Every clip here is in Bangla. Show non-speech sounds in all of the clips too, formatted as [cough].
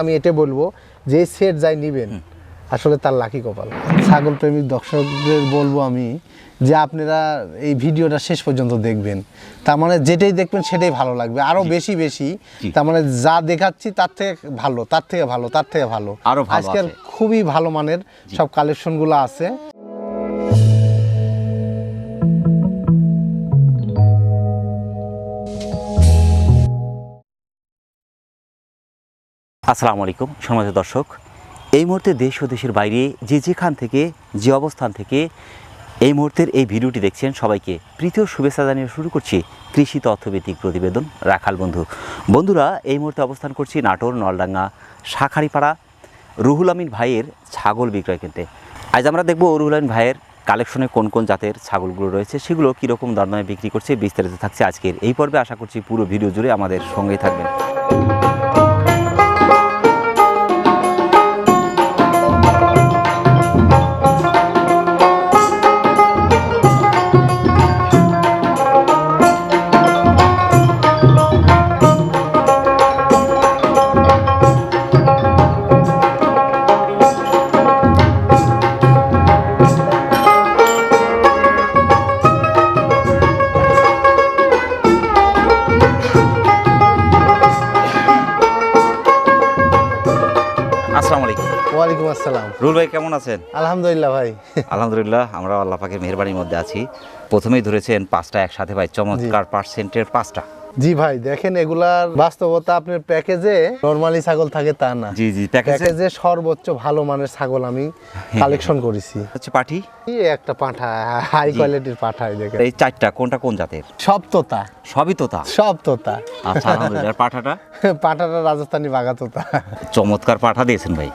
আমি এটা বলব যে সেট যাই নিবেন আসলে তার লাকি কপাল। ছাগল প্রেমিক দর্শকদের বলব আমি যে আপনারা এই ভিডিওটা শেষ পর্যন্ত দেখবেন। তার মানে যেটাই দেখবেন সেটাই ভালো লাগবে। আরও বেশি বেশি তার মানে যা দেখাচ্ছি তার থেকে ভালো তার থেকে ভালো তার থেকে ভালো। আজকের খুবই ভালো মানের সব কালেকশনগুলো আছে। আসসালামু আলাইকুম সমাজ দর্শক। এই মুহূর্তে দেশ ও দেশের বাইরে যে যেখান থেকে, যে অবস্থান থেকে এই মুহূর্তের এই ভিডিওটি দেখছেন সবাইকে প্রীতীয় শুভেচ্ছা জানিয়ে শুরু করছি কৃষি তথ্যভিত্তিক প্রতিবেদন রাখাল বন্ধু। বন্ধুরা, এই মুহূর্তে অবস্থান করছি নাটোর নলডাঙ্গা শাখারিপাড়া রুহুল আমিন ভাইয়ের ছাগল বিক্রয় কেন্দ্রে। আজ আমরা দেখব রুহুল আমিন ভাইয়ের কালেকশনে কোন কোন জাতের ছাগলগুলো রয়েছে, সেগুলো কীরকম দরদামে বিক্রি করছে, বিস্তারিত থাকছে আজকের এই পর্বে। আশা করছি পুরো ভিডিও জুড়ে আমাদের সঙ্গেই থাকবেন। ভাই কেমন আছেন? আলহামদুলিল্লাহ ভাই। আলহামদুলিল্লাহ আমরা আল্লাহ পাকের মেহরবানির মধ্যে আছি। প্রথমেই ধরেছেন পাঁচটা একসাথে ভাই চমৎকার পার্সেন্টের পাঁচটা। জি ভাই দেখেন এগুলার বাস্তবতা আপনার প্যাকেজে নরমালি ছাগল থাকে তা না। জি জি প্যাকেজে সর্বোচ্চ ভালো মানের ছাগল আমি কালেকশন করেছি। হচ্ছে পাঠি? এই একটা পাঠা হাই কোয়ালিটির পাঠাই দেখেন। এই চারটা কোনটা কোন জাতের? সব তোতা। সবই তো তা সব তোতা। আচ্ছা আলহামদুলিল্লাহ। পাঠাটা? [laughs] পাঠাটা রাজস্থানি বাঘা তোতা। চমৎকার পাঠা দিয়েছেন ভাই।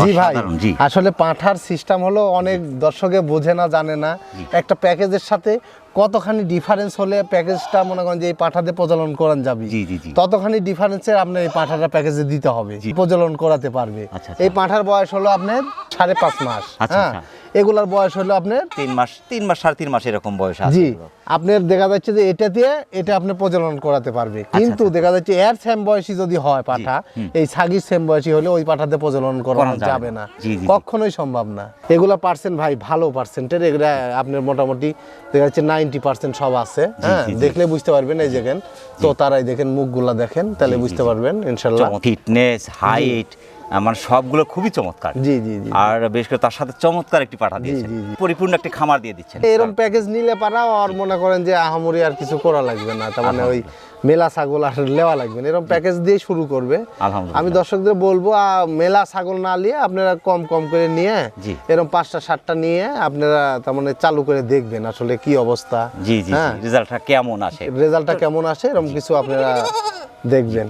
জি ভাই আসলে পাঁঠার সিস্টেম হলো অনেক দর্শকে বোঝে না জানে না। একটা প্যাকেজের সাথে কতখানি ডিফারেন্স হলে প্যাকেজটা মনে করেন যে এই পাঠাতে প্রচলন করান যাবে? জি জি জি। ততখানি ডিফারেন্সের আপনার এই পাঠাটা প্যাকেজে দিতে হবে। প্রচলন করাতে পারবে। আচ্ছা, আচ্ছা। এই পাঠার বয়স হলো আপনার সাড়ে পাঁচ মাস আচ্ছা, হ্যাঁ। এগুলার বয়স হলো আপনার? তিন মাস তিন মাস সাড়ে তিন মাস এরকম বয়স জি। আপনার দেখা যাচ্ছে যে এটা দিয়ে এটা আপনি প্রজনন করাতে পারবে। কিন্তু আচ্ছা। দেখা যাচ্ছে এর সেম বয়সী যদি হয় পাঠা এই ছাগির সেম বয়সী হলে ওই পাঠাতে প্রজনন করানো করানো যাবে না। কখনোই সম্ভব না। এগুলা পার্সেন্ট ভাই ভালো পার্সেন্টের এগুলা আপনার মোটামুটি দেখা যাচ্ছে নাইনটি পার্সেন্ট সব আছে হ্যাঁ। দেখলে বুঝতে পারবেন এই দেখেন। তো তারাই দেখেন মুখগুলা দেখেন তাহলে বুঝতে পারবেন ইনশাল্লাহ ফিটনেস হাইট আমার সবগুলো খুবই চমৎকার। জি জি জি আর বেশ করে তার সাথে চমৎকার একটি পাঠা দিয়েছেন। পরিপূর্ণ একটি খামার দিয়ে দিচ্ছেন। এরকম প্যাকেজ নিলে পারা আর মনে করেন যে আহামরি আর কিছু করা লাগবে না। তার মানে ওই মেলা ছাগল আর লেওয়া লাগবে না। এরকম প্যাকেজ দিয়ে শুরু করবে। আলহামদুলিল্লাহ। আমি দর্শকদের বলব মেলা ছাগল না নিয়ে আপনারা কম কম করে নিয়ে জি। এরকম পাঁচটা সাতটা নিয়ে আপনারা তার মানে চালু করে দেখবেন আসলে কি অবস্থা। জি জি হ্যাঁ। রেজাল্টটা কেমন আসে? রেজাল্টটা কেমন আসে এরকম কিছু আপনারা দেখবেন।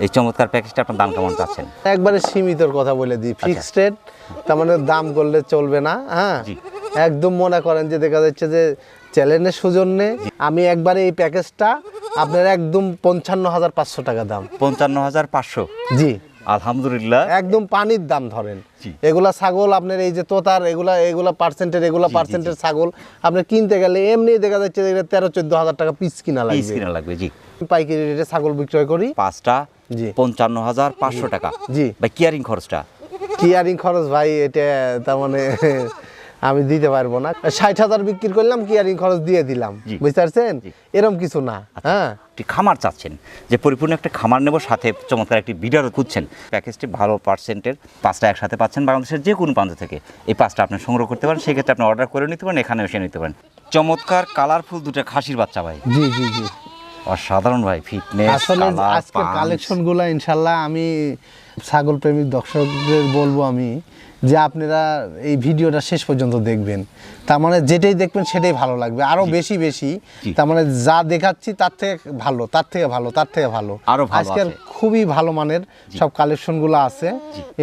এই চমৎকার প্যাকেজটা আপনার দাম কেমন পাচ্ছেন একবারে সীমিতর কথা বলে দিই ফিক্সড রেট তার মানে দাম করলে চলবে না হ্যাঁ? একদম মনে করেন যে দেখা যাচ্ছে যে চ্যালেঞ্জের সুজন্যে আমি একবারে এই প্যাকেজটা আপনার একদম পঞ্চান্ন হাজার পাঁচশো টাকা দাম। পঞ্চান্ন হাজার পাঁচশো? জি। আলহামদুলিল্লাহ। একদম পানির দাম ধরেন। এগুলা ছাগল আপনার এই যে তোতার এগুলা এগুলা পার্সেন্টের এগুলা পার্সেন্টের ছাগল আপনি কিনতে গেলে এমনি দেখা যাচ্ছে তেরো চোদ্দ হাজার টাকা পিস কিনা লাগবে। কিনা লাগবে জি। পাইকারি রেটে ছাগল বিক্রয় করি। পাঁচটা। পঞ্চান্ন হাজার পাঁচশো টাকা। জি। বা কিয়ারিং খরচটা? কিয়ারিং খরচ ভাই এটা তার মানে [laughs] আমি দিতে পারব না। ষাট হাজার বিক্রি করলাম কিয়ারিং খরচ দিয়ে দিলাম। বুঝতে পারছেন জি। কিছু না হ্যাঁ। একটি খামার চাচ্ছেন যে পরিপূর্ণ একটা খামার নেব সাথে চমৎকার একটি বিডারও খুঁজছেন। প্যাকেজটি ভালো পার্সেন্টের পাঁচটা একসাথে পাচ্ছেন বাংলাদেশের যে কোনো প্রান্ত থেকে। এই পাঁচটা আপনি সংগ্রহ করতে পারেন সেক্ষেত্রে আপনি অর্ডার করে নিতে পারেন এখানে এসে নিতে পারেন। চমৎকার কালারফুল দুটো খাসির বাচ্চা ভাই। জি জি জি। অসাধারণ ভাই ফিটনেস আসলে আজকের কালেকশনগুলো ইনশাল্লাহ আমি ছাগল প্রেমিক দর্শকদের বলব আমি যে আপনারা এই ভিডিওটা শেষ পর্যন্ত দেখবেন। তার মানে যেটাই দেখবেন সেটাই ভালো লাগবে। আরও বেশি বেশি। তার মানে যা দেখাচ্ছি তার থেকে ভালো তার থেকে ভালো তার থেকে ভালো। আরও আজকের খুবই ভালো মানের সব কালেকশনগুলো আছে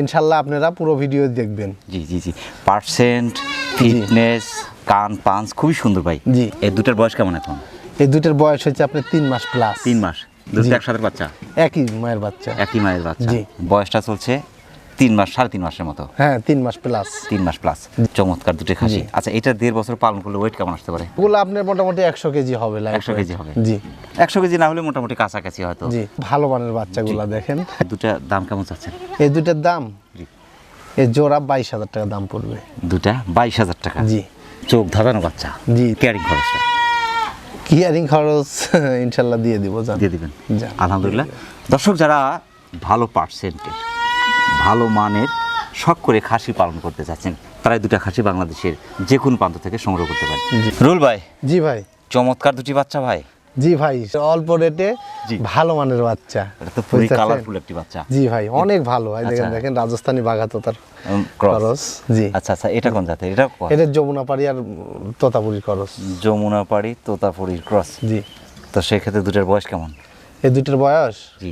ইনশাল্লাহ আপনারা পুরো ভিডিও দেখবেন। জি জি জি। পার্সেন্ট ফিটনেস কান পাঞ্চ খুবই সুন্দর ভাই। জি। এই দুটার বয়স কেমন এখন? এই দুইটার বয়স হচ্ছে আপনার তিন মাস প্লাস তিন মাস। দুটো একসাথে বাচ্চা? একই মায়ের বাচ্চা। একই মায়ের বাচ্চা। জি। বয়সটা চলছে তিন মাস সাড়ে তিন মাসের মতো। হ্যাঁ তিন মাস প্লাস তিন মাস প্লাস চমৎকার দুটো খাসি। আচ্ছা এটা দেড় বছর পালন করলে ওয়েট কেমন আসতে পারে? ওগুলো আপনার মোটামুটি একশো কেজি হবে 100 কেজি হবে। জি। একশো কেজি না হলে মোটামুটি কাছাকাছি হয়তো। জি ভালো মানের বাচ্চাগুলা দেখেন। দুটা দাম কেমন চাচ্ছেন? এই দুটার দাম। এই জোড়া বাইশ হাজার টাকা দাম পড়বে। দুটা বাইশ হাজার টাকা। জি। চোখ ধাঁধানো বাচ্চা। জি। ক্যারিং খরচটা। কিয়ারিং খরচ [laughs] ইনশাল্লাহ দিয়ে দিব দিয়ে দিবেন। আলহামদুলিল্লাহ। দর্শক যারা ভালো পার্সেন্টের ভালো মানের শখ করে খাসি পালন করতে চাচ্ছেন তারাই দুটা খাসি বাংলাদেশের যে কোনো প্রান্ত থেকে সংগ্রহ করতে পারেন। রুল ভাই জি ভাই। চমৎকার দুটি বাচ্চা ভাই। জি ভাই অল্প রেটে। ভালো মানের বাচ্চা। তো পুরো কালারফুল একটি বাচ্চা। জি ভাই অনেক ভালো দেখেন আচ্ছা। দেখেন রাজস্থানী বাঘাতো তার উম, cross। খরচ জি। আচ্ছা আচ্ছা এটা কোন জাতের? এটা এটা যমুনা পাড়ি আর তোতাপুরি খরচ। যমুনা পাড়ি তোতাপুরির ক্রস জি। তো সেক্ষেত্রে দুটার বয়স কেমন? এই দুইটার বয়স? জি।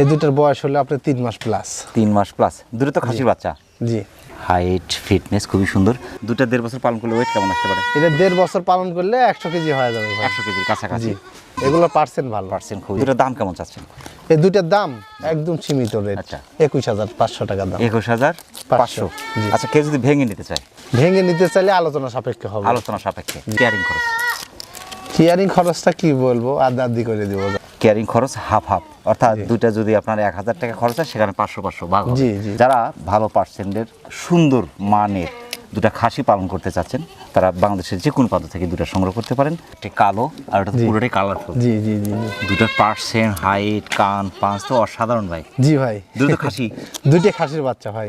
এই দুইটার বয়স হলো আপনার তিন মাস প্লাস তিন মাস প্লাস দুটো তো খাসির বাচ্চা। জি। হাইট ফিটনেস খুবই সুন্দর। দুটা দেড় বছর পালন করলে ওয়েট কেমন আসতে পারে? এটা দেড় বছর পালন করলে একশো কেজি হয়ে যাবে একশো কেজির কাছাকাছি। এগুলো পার্সেন্ট ভালো। পার্সেন্ট খুবই। দুটার দাম কেমন চাচ্ছেন? এই দুইটার দাম একদম সীমিত রেট আচ্ছা। একুশ হাজার পাঁচশো টাকা দাম। একুশ হাজার পাঁচশো আচ্ছা কেউ যদি ভেঙে নিতে চায়? ভেঙে নিতে চাইলে আলোচনা সাপেক্ষে হবে। আলোচনা সাপেক্ষে। কেয়ারিং খরচ। কিয়ারিং খরচটা কি বলব? আদা আদি করে দিব। কেয়ারিং খরচ হাফ হাফ অর্থাৎ দুইটা যদি আপনার এক হাজার টাকা খরচ হয় সেখানে পাঁচশো পাঁচশো ভাগ। যারা ভালো পার্সেন্টের সুন্দর মানের দুটা খাসি পালন করতে চাচ্ছেন তারা বাংলাদেশের যে কোনো প্রান্ত থেকে দুটা সংগ্রহ করতে পারেন। একটি কালো আর ওটা। পুরোটাই কালারফুল জি জি জি দুটার পার্সেন্ট হাইট কান পাঁচ তো অসাধারণ ভাই। জি ভাই। দুটো খাসি। [laughs] দুইটা খাসির বাচ্চা ভাই।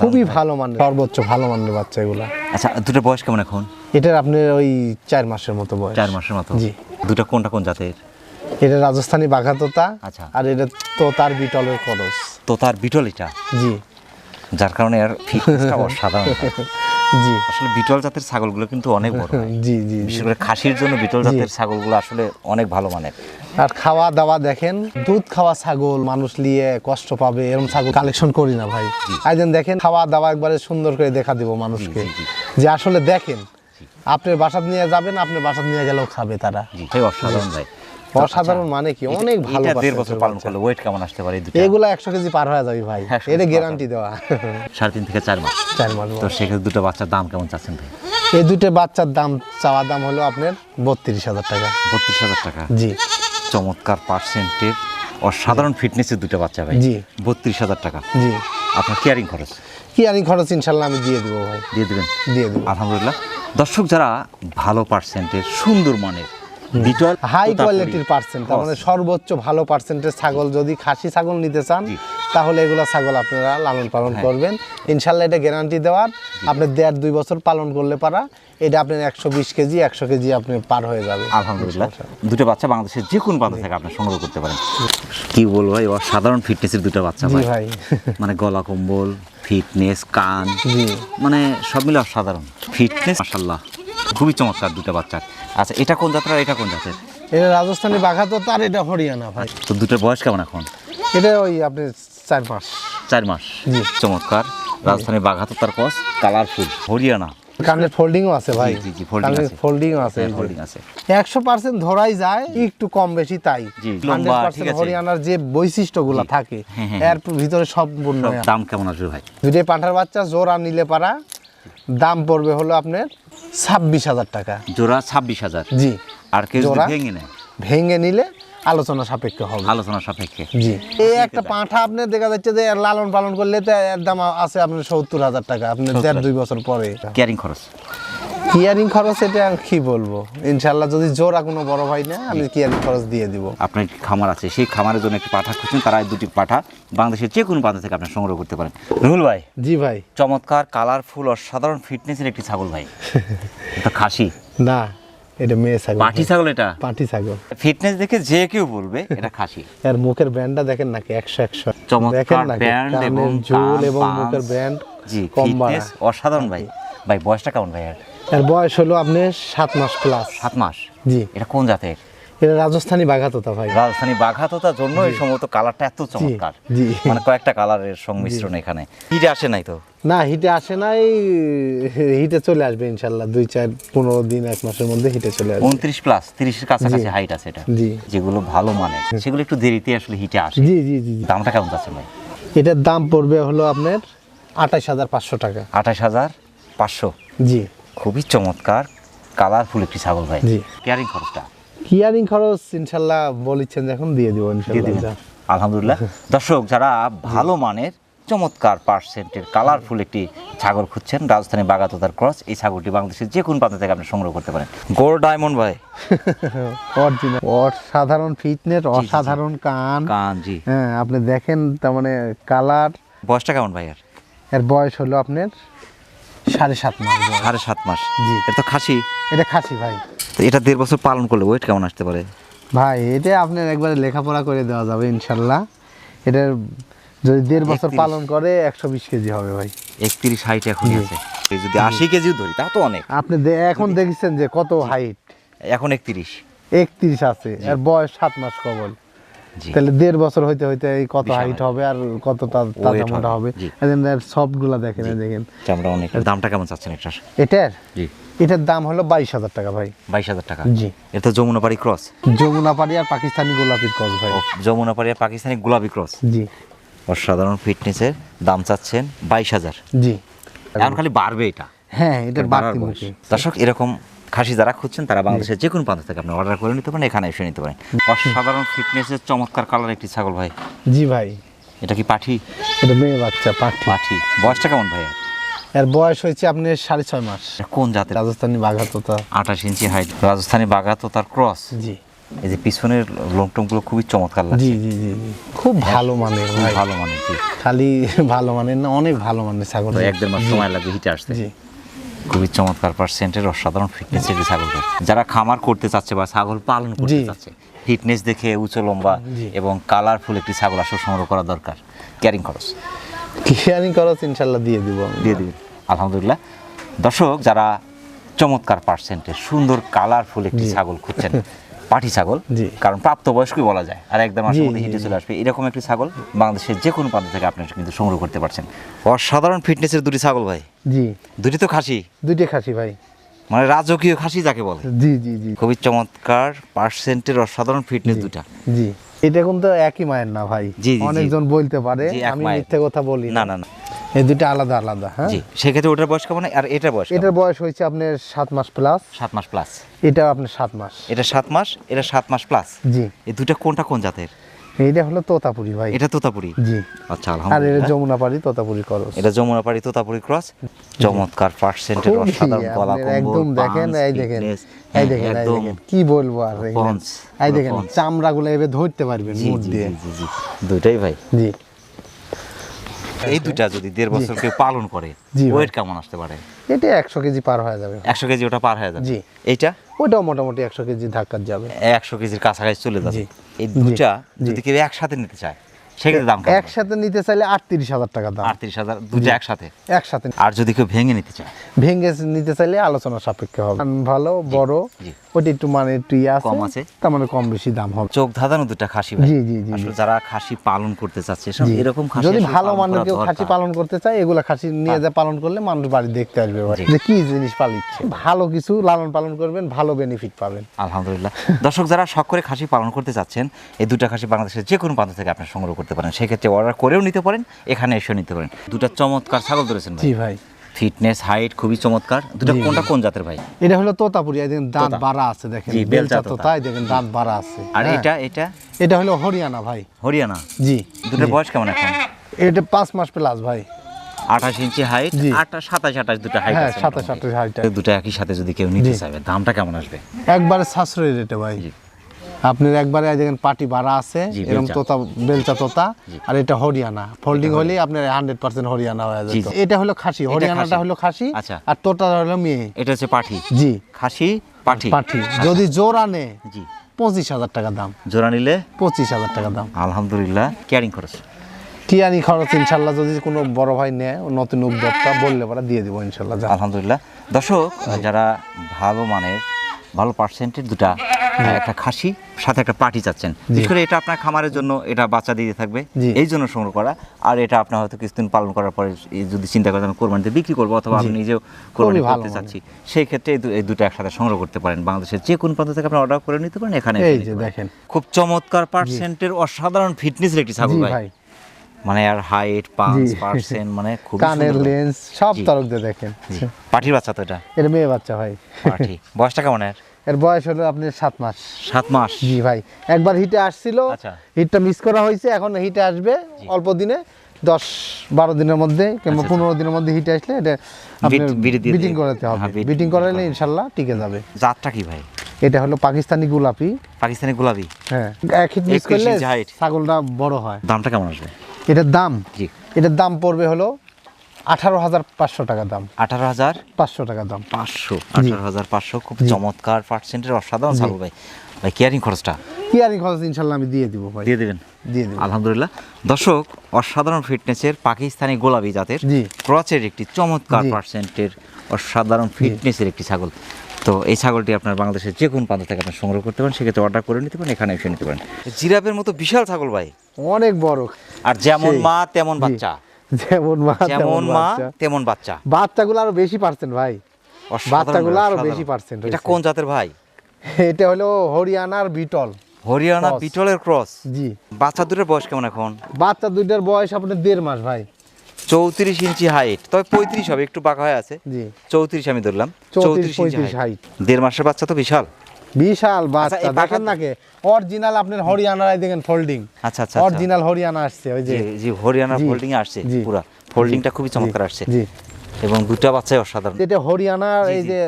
খুবই ভালো মানের সর্বোচ্চ ভালো মানের বাচ্চা এগুলা। আচ্ছা দুটোর বয়স কেমন এখন? এটার আপনার ওই চার মাসের মতো বয়স। চার মাসের মতো। জি। দুটো কোনটা কোন জাতের? এটা রাজস্থানী বাঘা তোতা আচ্ছা। আর এটা তোতার বিটলের খরচ তোতার বিটল এটা? জি। যার কারণে আর ফিটনেসটা অসাধারণ [laughs] জি। আসলে বিটল জাতের ছাগলগুলো কিন্তু অনেক বড় জি জি। বিশেষ করে খাসির জন্য বিটল জাতের ছাগলগুলো আসলে অনেক ভালো মানের। আর খাওয়া দাওয়া দেখেন দুধ খাওয়া ছাগল মানুষ নিয়ে কষ্ট পাবে এরকম ছাগল কালেকশন করি না ভাই। আইদেন দেখেন খাওয়া দাওয়া একবারে সুন্দর করে দেখা দিব মানুষকে। যে আসলে দেখেন আপনার বাসাত নিয়ে যাবেন আপনার বাসাত নিয়ে গেলেও খাবে তারা। ভাই অসাধারণ ভাই। অসাধারণ মানে কি? অনেক ভালো দেড় বছর পালন। করলে ওয়েট কেমন আসতে পারে এগুলো একশো কেজি পার হয়ে যাবে ভাই। এটা গ্যারান্টি দেওয়া। সাড়ে তিন থেকে চার মাস। চার মাস। তো সেক্ষেত্রে দুটো বাচ্চার দাম কেমন চাচ্ছেন ভাই? এই দুটো বাচ্চার দাম চাওয়া দাম হলো আপনার বত্রিশ হাজার টাকা। বত্রিশ হাজার টাকা? জি। চমৎকার পার্সেন্টের অসাধারণ ফিটনেসের দুটো বাচ্চা ভাই। জি। বত্রিশ হাজার টাকা। জি। আপনার কেয়ারিং খরচ? কেয়ারিং খরচ ইনশাল্লাহ আমি দিয়ে দেবো ভাই। দিয়ে দেবেন? দিয়ে দেবো। আলহামদুলিল্লাহ। দর্শক যারা ভালো পার্সেন্টের সুন্দর মানের বিটল হাই কোয়ালিটির পার্সেন্ট তার মানে সর্বোচ্চ ভালো পার্সেন্টের ছাগল যদি খাসি ছাগল নিতে চান তাহলে এগুলা ছাগল আপনারা লালন পালন হ্যাঁ। করবেন। ইনশাল্লাহ এটা গ্যারান্টি দেওয়ার। আপনি দেড় দুই বছর পালন করলে পারা এটা আপনার একশো বিশ কেজি একশো কেজি আপনি পার হয়ে যাবে। আলহামদুলিল্লাহ। দুটো বাচ্চা বাংলাদেশের যে কোনো প্রান্ত থেকে আপনি সংগ্রহ করতে পারেন। কি বলব ভাই সাধারণ ফিটনেসের দুটো বাচ্চা ভাই। ভাই। মানে গলা কম্বল ফিটনেস কান। মানে সব মিলে অসাধারণ। ফিটনেস মাসাল্লাহ খুবই চমৎকার দুটো বাচ্চা। আচ্ছা এটা কোন জাতের আর এটা কোন জাতের? এটা রাজস্থানী বাঘা তো তার এটা হরিয়ানা ভাই। তো দুটোর বয়স কেমন এখন? এটা ওই আপনি চার মাস। চার মাস। জি। চমৎকার। রাজধানী বাঘাতো তার কস কালারফুল হরিয়ানা। কানের ফোল্ডিংও আছে ভাই। জি, জি, কানের আছে। ফোল্ডিংও আছে এই যে। হোল্ডিং আছে। একশো পার্সেন্ট ধরাই যায় একটু কম বেশি তাই। জি, লম্বা, ঠিক আছে। হরিয়ানার যে বৈশিষ্ট্যগুলো থাকে হ্যাঁ, হ্যাঁ, এর ভিতরে সম্পূর্ণ দাম কেমন আসবে ভাই? দুইটাই পাঁঠার বাচ্চা জোড়া নিলে পারা দাম পড়বে হলো আপনার ছাব্বিশ হাজার টাকা। জোড়া ছাব্বিশ হাজার? জি। আর কেউ ভেঙে নেয়? ভেঙে নিলে আলোচনা সাপেক্ষে হবে। আলোচনা সাপেক্ষে। জি। এই একটা পাঁঠা আপনি দেখা যাচ্ছে যে লালন পালন করলে তো এর দাম আছে আপনার সত্তর হাজার টাকা। আপনি দেড় দুই বছর পরে ক্যারিং খরচ। কিয়ারিং খরচ এটা আর কি বলব? ইনশাল্লাহ যদি জোড়া কোনো বড় ভাই না আমি কিয়ারিং খরচ দিয়ে দিব। আপনার একটি খামার আছে? সেই খামারের জন্য একটি পাঠা খুঁজছেন তারা এই দুটি পাঠা বাংলাদেশের যে কোনো প্রান্ত থেকে আপনি সংগ্রহ করতে পারেন। রুহুল ভাই জি ভাই। চমৎকার কালারফুল অসাধারণ ফিটনেসের একটি ছাগল ভাই। [laughs] এটা খাসি? না এটা মেয়ে ছাগল পাটি ছাগল এটা? পাটি ছাগল। ফিটনেস দেখে যে কেউ বলবে এটা খাসি। [laughs] এর মুখের ব্যান্ডটা দেখেন নাকি একশো একশো। চমৎকার ব্যান্ড এবং ঝুল এবং মুখের ব্যান্ড জি ফিটনেস অসাধারণ ভাই। ভাই বয়সটা কেমন ভাই এর? এর বয়স হলো আপনার সাত মাস প্লাস সাত মাস? জি। এটা কোন জাতের? এটা রাজস্থানী বাঘাতোতা ভাই। রাজধানী বাঘাতোতার জন্য এই সম্ভবত কালারটা এত চমৎকার। জি। মানে কয়েকটা কালারের সংমিশ্রণ এখানে। হিটে আসে নাই তো? না হিটে আসে নাই। হিটে চলে আসবে ইনশাল্লাহ দুই চার পনেরো দিন এক মাসের মধ্যে হিটে চলে আসবে। উনত্রিশ প্লাস তিরিশের কাছাকাছি হাইট আছে এটা। জি। যেগুলো ভালো মানে। সেগুলো একটু দেরিতে আসলে হিটে আসে। জি জি জি জি। দামটা কেমন যাচ্ছে ভাই? এটার দাম পড়বে হলো আপনার আঠাশ হাজার পাঁচশো টাকা। আঠাশ হাজার পাঁচশো। জি। খুবই চমৎকার কালারফুল একটি ছাগল ভাই। কেয়ারিং খরচটা? কিয়ারিং খরচ ইনশাল্লাহ বলেছেন এখন দিয়ে দিব ইনশাল্লাহ আলহামদুলিল্লাহ। দর্শক যারা ভালো মানের চমৎকার পার্সেন্টের কালারফুল একটি ছাগল খুঁজছেন রাজধানী বাগাতোতার ক্রস এই ছাগলটি বাংলাদেশের যে কোন প্রান্ত থেকে আপনি সংগ্রহ করতে পারেন? গোল্ড ডায়মন্ড ভাই। [laughs] অসাধারণ ফিটনেস অসাধারণ কান। কান জি। হ্যাঁ আপনি দেখেন তার মানে কালার বয়সটা কেমন ভাই আর এর বয়স হলো আপনার সাড়ে সাত মাস। সাড়ে সাত মাস। জি। এটা তো খাসি। এটা খাসি ভাই। তো এটা দেড় বছর পালন করলে ওয়েট কেমন আসতে পারে? ভাই এটা আপনার একবারে লেখাপড়া করে দেওয়া যাবে ইনশাল্লাহ। এটার যদি দেড় বছর পালন করে একশো বিশ কেজি হবে ভাই। একত্রিশ হাইট এখনই আছে। যদি আশি কেজিও ধরি তা তো অনেক। আপনি এখন দেখছেন যে কত হাইট এখন একত্রিশ। একত্রিশ আছে। আর বয়স সাত মাস কবল। তাহলে দেড় বছর হইতে হইতে এই কত হাইট হবে আর কত তাজা মোটা হবে, হবে জি। সফটগুলা দেখেন দেখেন। চামড়া অনেক দামটা কেমন চাচ্ছেন এটার? এটার? জি। এটার দাম হলো বাইশ হাজার টাকা ভাই। বাইশ হাজার টাকা? জি। এটা যমুনাপাড়ি ক্রস যমুনাপাড়ি আর পাকিস্তানি গোলাপির কস ভাই। যমুনাপাড়ি আর পাকিস্তানি গোলাপি ক্রস জি। অসাধারণ ফিটনেসের দাম চাচ্ছেন বাইশ হাজার। জি। এখন খালি বাড়বে এটা। হ্যাঁ এটার বাড়তি। দর্শক এরকম খাসি যারা খুঁজছেন তারা বাংলাদেশের যে কোনো প্রান্ত থেকে আপনি অর্ডার করে নিতে পারেন এখানে এসে নিতে পারেন। অসাধারণ ফিটনেসের চমৎকার কালার একটি ছাগল ভাই। জি ভাই। এটা কি পাঠি? এটা মেয়ে বাচ্চা পাঠি। পাঠি। বয়সটা কেমন ভাই? এর? বয়স হয়েছে আপনি সাড়ে ছয় মাস। কোন জাতের? রাজস্থানি বাঘাতোতা। আঠাশ ইঞ্চি হাইট রাজস্থানি বাগা তো তার ক্রস জি। এই যে পিছনের লোমটমগুলো খুবই চমৎকার জি লাগছে। জি জি জি খুব ভালো। মানের ভালো মানের জি। খালি ভালো মানের না অনেক ভালো মানের ছাগল। এক দেড় মাস সময় লাগবে হিটে আসতে। জি। খুবই চমৎকার পার্সেন্টের অসাধারণ ফিটনেস একটি ছাগল যারা খামার করতে চাচ্ছে বা ছাগল পালন করতে। চাচ্ছে ফিটনেস দেখে উঁচু লম্বা এবং কালারফুল একটি ছাগল আসল সংগ্রহ করা দরকার। ক্যারিং খরচ। ক্যারিং খরচ ইনশাল্লাহ দিয়ে দিব দিয়ে দিবেন। আলহামদুলিল্লাহ। দর্শক যারা চমৎকার পার্সেন্টের সুন্দর কালারফুল একটি ছাগল খুঁজছেন পাটি ছাগল। কারণ প্রাপ্তবয়স্কই বলা যায়। আর একদম জি, হিটে চলে আসবে। এরকম একটি ছাগল বাংলাদেশের যে কোনো প্রান্ত থেকে আপনি কিন্তু সংগ্রহ করতে পারছেন। অসাধারণ ফিটনেসের দুটি ছাগল ভাই। জি। দুটি তো খাসি। দুইটা খাসি ভাই। মানে রাজকীয় খাসি যাকে বলে। জি জি জি। খুবই চমৎকার পার্সেন্টের অসাধারণ ফিটনেস দুটা। জি। এটা কিন্তু একই মায়ের না ভাই। জি, জি, জি। অনেকজন বলতে পারে আমি। মিথ্যে কথা বলি না না না। এই দুইটা আলাদা আলাদা হ্যাঁ? জি সেক্ষেত্রে ওটার বয়স কেমন? আর এটার বয়স এটার বয়স হয়েছে আপনার সাত মাস প্লাস সাত মাস প্লাস এটা আপনার সাত মাস। এটা সাত মাস এটা সাত মাস প্লাস জি। এই দুটা কোনটা কোন জাতের? এইটা হলো তোতাপুরি ভাই। এটা তোতাপুরি? জি। আচ্ছা আর এটা যমুনাপাড়ি তোতাপুরি করস এটা যমুনাপাড়ি তোতাপুরি ক্রস চমৎকার পার্সেন্টের অসাধারণ গলা কম্বল একদম দেখেন এই দেখেন এই হ্যাঁ, দেখেন এই একদম দেখেন কি বলব আর? এই দেখেন। চামড়াগুলো এভাবে ধরতে পারবেন মুখ দিয়ে। জি, জি। দুইটাই ভাই। জি। এই দুটা যদি দেড় বছর কেউ পালন করে ওয়েট কেমন আসতে পারে? এটা একশো কেজি পার হয়ে যাবে। একশো কেজি ওটা পার হয়ে যাবে? জি। এইটা? ওটাও মোটামুটি একশো কেজি ধাক্কা যাবে। একশো কেজির কাছাকাছি চলে যাবে। এই দুটা যদি কেউ একসাথে নিতে চায় সেক্ষেত্রে দাম একসাথে নিতে চাইলে আটত্রিশ হাজার টাকা দাম। আটত্রিশ হাজার দুটা একসাথে? একসাথে। আর যদি কেউ ভেঙে নিতে চায়? ভেঙে নিতে চাইলে আলোচনা সাপেক্ষে হবে। ভালো বড়। ওটা একটু মানে একটু ইয়ে কম আছে। তার মানে কম বেশি দাম হবে। চোখ ধাঁধানো দুটা খাসি জি, জি, জি, আসলে যারা খাসি পালন করতে চাচ্ছে এরকম খাসি যদি ভালো মানের কেউ খাসি পালন করতে চায় এগুলা খাসি নিয়ে যা পালন করলে মানুষ বাড়ি দেখতে আসবে যে কি জিনিস পালিচ্ছে। ভালো কিছু লালন পালন করবেন ভালো বেনিফিট পাবেন। আলহামদুলিল্লাহ। দর্শক যারা শখ করে খাসি পালন করতে চাচ্ছেন এই দুটা খাসি বাংলাদেশের যে কোনো প্রান্ত থেকে আপনি সংগ্রহ করতে পারেন। সেক্ষেত্রে অর্ডার করেও নিতে পারেন এখানে এসেও নিতে পারেন। দুটা চমৎকার ছাগল ধরেছেন জি ভাই। ফিটনেস হাইট খুবই চমৎকার। দুটা কোনটা কোন জাতের ভাই? এটা হলো তোতাপুরি এই দেখেন দাঁত বাড়া আছে দেখেন। বেলচা বেলচা তোতা। তোতা দেখেন দাঁত বাড়া আছে আর হ্যাঁ। এটা এটা? এটা হলো হরিয়ানা ভাই। হরিয়ানা? জি। দুটো বয়স কেমন এখন? এটা পাঁচ মাস প্লাস ভাই। আঠাশ ইঞ্চি হাইট। আঠাশ সাতাশ আঠাশ দুটো হাইট হ্যাঁ সাতাশ। আঠাশ হাইট। দুটো একই সাথে যদি কেউ নিতে। চাইবে দামটা কেমন আসবে? একবারে সাশ্রয়ী রেটে ভাই। জি। আপনার একবারে দেখেন পাটি বাড়া আছে এরকম তোতা বেলচা তোতা আর এটা হরিয়ানা। ফোল্ডিং হলে আপনার হান্ড্রেড পার্সেন্ট হরিয়ানা হয়ে যেত এটা হলো খাসি হরিয়ানাটা হলো খাসি আচ্ছা। আর তোতা হলো মেয়ে। এটা হচ্ছে পাঠি। জি। খাসি পাঠি। পাঠি। যদি জোর আনে জি। পঁচিশ হাজার টাকা দাম। জোড়া নিলে? পঁচিশ হাজার টাকা দাম। আলহামদুলিল্লাহ ক্যারিং খরচ। কি আনি খরচ ইনশাল্লাহ যদি কোনো বড় ভাই নেয় নতুন উদ্যোক্তা বললে পরে দিয়ে দিব ইনশাল্লাহ আলহামদুলিল্লাহ। দর্শক যারা ভালো মানের ভালো পার্সেন্টের দুটা একটা খাসি সাথে একটা পাটি চাচ্ছেন। বিশেষ করে এটা আপনার খামারের জন্য এটা বাচ্চা দিয়ে থাকবে। এই জন্য সংগ্রহ করা। আর এটা আপনার হয়তো কিছুদিন পালন করার পরে যদি চিন্তা করেন আমি কোরবানিতে বিক্রি করব অথবা আমি নিজেও কোরবানি করতে। চাচ্ছি। সেই ক্ষেত্রে এই দুটো একসাথে সংগ্রহ করতে পারেন। বাংলাদেশের যে কোন প্রান্ত থেকে আপনি অর্ডার করে নিতে পারেন এখানে। দেখেন। খুব চমৎকার পার্সেন্টের অসাধারণ ফিটনেস একটি ছাগল ভাই। মানে আর হাইট পাঁচ পার্সেন্ট মানে খুব কানের লেন্স সব তরক দিয়ে দেখেন। পাটির বাচ্চা তো এটা? এটা মেয়ে বাচ্চা ভাই। পাটি বয়সটা কেমন এর? এর বয়স হলো আপনার সাত মাস। সাত মাস? জি ভাই। একবার হিটে আসছিল আচ্ছা। হিটটা মিস করা হয়েছে এখন হিটে আসবে অল্প দিনে দশ বারো দিনের মধ্যে কিংবা আচ্ছা, পনেরো দিনের মধ্যে হিটে আসলে এটা বিট- করাতে হবে। হ্যাঁ, বিটিং করালে ইনশাল্লাহ টিকে যাবে। জাতটা কি ভাই? এটা হলো পাকিস্তানি গোলাপি। পাকিস্তানি গোলাপি? হ্যাঁ। এক হিট মিস করলে ছাগলটা বড় হয়। দামটা কেমন আসবে? এটার দাম? জি। এটার দাম পড়বে হলো আঠারো হাজার পাঁচশো টাকা দাম। আঠারো হাজার পাঁচশো টাকা দাম। পাঁচশো। আঠারো হাজার পাঁচশো খুব চমৎকার পার্সেন্টের অসাধারণ ছাগল ভাই। ভাই কেয়ারিং খরচটা? কেয়ারিং খরচ ইনশাল্লাহ আমি দিয়ে দিব ভাই। দিয়ে দেবেন? দিয়ে দিব। আলহামদুলিল্লাহ। দর্শক অসাধারণ ফিটনেসের পাকিস্তানি গোলাপি জাতের ক্রচের একটি চমৎকার পার্সেন্টের অসাধারণ ফিটনেসের একটি ছাগল। তো এই ছাগলটি আপনার বাংলাদেশের যে কোনো প্রান্ত থেকে আপনার সংগ্রহ করতে পারেন সেক্ষেত্রে অর্ডার করে নিতে পারেন এখানে এসে নিতে পারেন। জিরাফের মতো বিশাল ছাগল ভাই। অনেক বড়। আর যেমন মা তেমন বাচ্চা। যেমন মা যেমন মা। তেমন বাচ্চা। বাচ্চাগুলো আরও বেশি পার্সেন্ট ভাই। বাচ্চাগুলো আরও বেশি percent এটা কোন জাতের ভাই? এটা হলো হরিয়ানার বিটল। হরিয়ানা। বিটলের ক্রস জি। বাচ্চা দুটোর বয়স কেমন এখন? বাচ্চা দুইটার বয়স আপনার দেড় মাস ভাই। চৌত্রিশ ইঞ্চি হাইট তবে পঁয়ত্রিশ হবে একটু বাঁকা হয়ে আছে। জি। চৌত্রিশ আমি ধরলাম। চৌত্রিশ ইঞ্চি হাইট দেড় মাসের বাচ্চা তো বিশাল। বিশাল বাচ্চা দেখেন নাকি অরিজিনাল আপনার হরিয়ানার দেখেন ফোল্ডিং আচ্ছা আচ্ছা অরিজিনাল হরিয়ানা আসছে ওই যে। জি জি হরিয়ানা ফোল্ডিং আসছে। পুরা। ফোল্ডিংটা খুবই চমৎকার আসছে। জি। এবং দুটা বাচ্চাই অসাধারণ। যেটা হরিয়ানার এই যে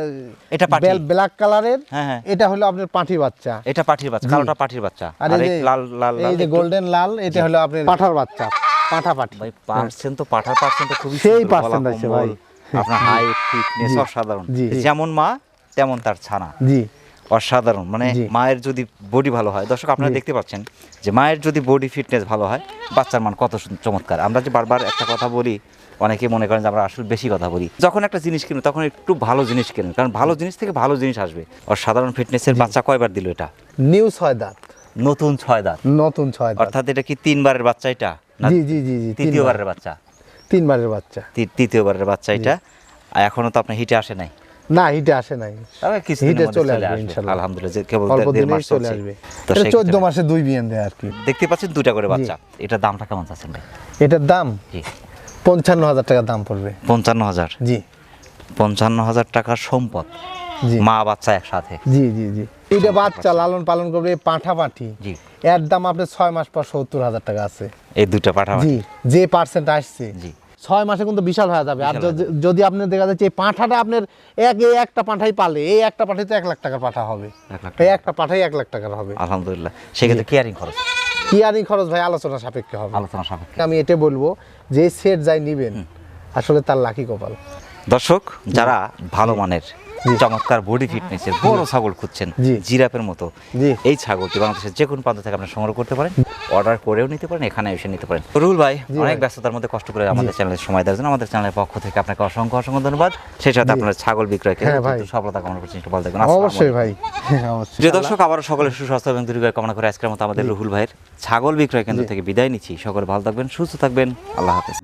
এটা পাঠি। ব্ল্যাক কালারের হ্যাঁ। এটা হলো আপনার পাঁঠি বাচ্চা। এটা পাঠির বাচ্চা কালোটা পাঠির বাচ্চা। আর এই লাল লাল এই যে গোল্ডেন লাল এটা হলো আপনার পাঠার বাচ্চা। পাঠা পাঠি ভাই পার্সেন্ট তো পাঠার পার্সেন্ট তো খুবই সেই গলা আছে ভাই। আপনার [laughs] হাইট ফিটনেস অসাধারণ। যেমন মা তেমন তার ছানা। জি। অসাধারণ। মানে মায়ের যদি বডি ভালো হয় দর্শক আপনারা দেখতে পাচ্ছেন যে মায়ের যদি বডি ফিটনেস ভালো হয় বাচ্চার মান কত চমৎকার। আমরা যে বারবার একটা কথা বলি অনেকে মনে করেন যে আমরা আসলে বেশি কথা বলি। যখন একটা জিনিস কিনুন তখন একটু ভালো জিনিস কিনুন কারণ ভালো জিনিস থেকে ভালো জিনিস আসবে। আর সাধারণ ফিটনেসের বাচ্চা কয়বার দিল এটা? নিউ ছয় দাঁত। নতুন ছয় দাঁত। নতুন ছয় অর্থাৎ এটা কি তিনবারের বাচ্চা এটা? জি জি জি জি তৃতীয়বারের বাচ্চা। তিনবারের বাচ্চা। তৃতীয়বারের বাচ্চা এটা। এখনও তো আপনার হিটে আসে নাই? না হিটে আসে নাই। তবে কিছুদিনের হিটে চলে আসবে ইনশাল্লাহ। আলহামদুলিল্লাহ কেবল দেড় মাস চলে আসবে। এটা মাসে দুই বিয়ান দেয় আর কি। দেখতে পাচ্ছেন দুটা করে বাচ্চা। এটার দামটা কেমন চাচ্ছেন ভাই? এটার দাম? জি। পঞ্চান্ন হাজার টাকা দাম পড়বে। পঞ্চান্ন হাজার জি। পঞ্চান্ন হাজার টাকার সম্পদ। জি। মা বাচ্চা একসাথে। জি জি জি। এটা বাচ্চা লালন পালন করবে পাঁঠা পাঠি জি। এর দাম আপনার ছয় মাস পর সত্তর হাজার টাকা আছে। এই দুটা পাঠাবো জি যে পার্সেন্ট আসছে। জি। ছয় মাসে কিন্তু বিশাল হয়ে যাবে। আর যদি- আপনার দেখা যাচ্ছে এই পাঁঠাটা আপনার এক এই একটা পাঁঠাই পালে এই একটা পাঠাই তো এক লাখ টাকার পাঠা হবে। এই একটা পাঠাই এক লাখ টাকার হবে। আলহামদুলিল্লাহ। সেক্ষেত্রে কেয়ারিং খরচ? কেয়ারিং খরচ ভাই আলোচনা সাপেক্ষে হবে। আলোচনা সাপেক্ষে। আমি এটা বলব যে সেট যাই নিবেন আসলে তার লাকি কপাল। দর্শক যারা ভালো মানের চমৎকার বডি ফিটনেসের বড় ছাগল খুঁজছেন। জিরাপের মতো। এই ছাগলটি বাংলাদেশের যে কোনো প্রান্ত থেকে আপনি সংগ্রহ করতে পারেন অর্ডার করেও নিতে পারেন এখানে এসে নিতে পারেন। রুল ভাই অনেক। ব্যস্ততার মধ্যে কষ্ট করে আমাদের চ্যানেলে সময় দেওয়ার জন্য আমাদের চ্যানেলের পক্ষ থেকে আপনাকে অসংখ্য অসংখ্য ধন্যবাদ। সেই সাথে আপনার ছাগল বিক্রয় হ্যাঁ সফলতা কামনা করছেন একটু আসসালামু অবশ্যই ভাই। অবশ্যই। প্রিয় দর্শক আবারও সকলের সুস্বাস্থ্য এবং দীর্ঘায়ু কামনা করে আজকের মতো আমাদের রুহুল ভাইয়ের ছাগল বিক্রয় কেন্দ্র থেকে বিদায় নিচ্ছি। সকলে ভালো থাকবেন সুস্থ থাকবেন। আল্লাহ হাফেজ।